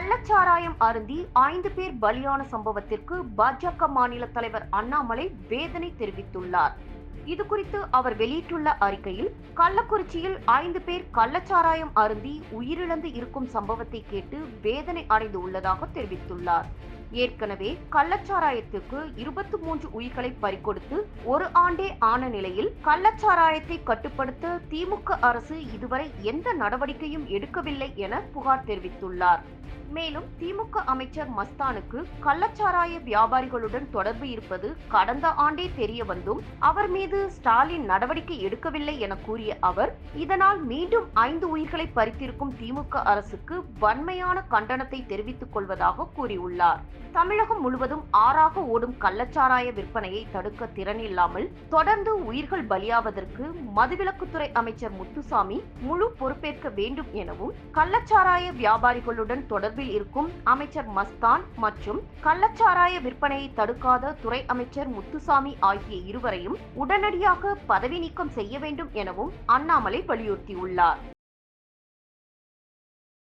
கள்ளச்சாராயம் அருந்தி ஐந்து பேர் பலியான சம்பவத்திற்கு பாஜக மாநில தலைவர் அண்ணாமலை வேதனை தெரிவித்துள்ளார். இது குறித்து அவர் வெளியிட்டுள்ள அறிக்கையில் கள்ளக்குறிச்சியில் ஐந்து பேர் கள்ளச்சாராயம் அருந்தி உயிரிழந்து இருக்கும் சம்பவத்தை கேட்டு வேதனை அடைந்து உள்ளதாக தெரிவித்துள்ளார். ஏற்கனவே கள்ளச்சாராயத்துக்கு இருபத்தி மூன்று உயிர்களை பறிகொடுத்து ஒரு ஆண்டே ஆன நிலையில் கள்ளச்சாராயத்தை கட்டுப்படுத்த திமுக அரசு இதுவரை எந்த நடவடிக்கையும் எடுக்கவில்லை என புகார் தெரிவித்துள்ளார். மேலும் திமுக அமைச்சர் மஸ்தானுக்கு கள்ளச்சாராய வியாபாரிகளுடன் தொடர்பு இருப்பது கடந்த ஆண்டே தெரிய வந்தும் அவர் மீது ஸ்டாலின் நடவடிக்கை எடுக்கவில்லை என கூறிய அவர் இதனால் மீண்டும் ஐந்து உயிர்களை பறித்திருக்கும் திமுக அரசுக்கு வன்மையான கண்டனத்தை தெரிவித்துக் கொள்வதாக கூறியுள்ளார். தமிழகம் முழுவதும் ஆறாக ஓடும் கள்ளச்சாராய விற்பனையை தடுக்க திறனில்லாமல் தொடர்ந்து உயிர்கள் பலியாவதற்கு மதுவிலக்குத்துறை அமைச்சர் முத்துசாமி முழு பொறுப்பேற்க வேண்டும் எனவும் கள்ளச்சாராய வியாபாரிகளுடன் தொடர்பில் இருக்கும் அமைச்சர் மஸ்தான் மற்றும் கள்ளச்சாராய விற்பனையை தடுக்காத துறை அமைச்சர் முத்துசாமி ஆகிய இருவரையும் உடனடியாக பதவி நீக்கம் செய்ய வேண்டும் எனவும் அண்ணாமலை வலியுறுத்தியுள்ளார்.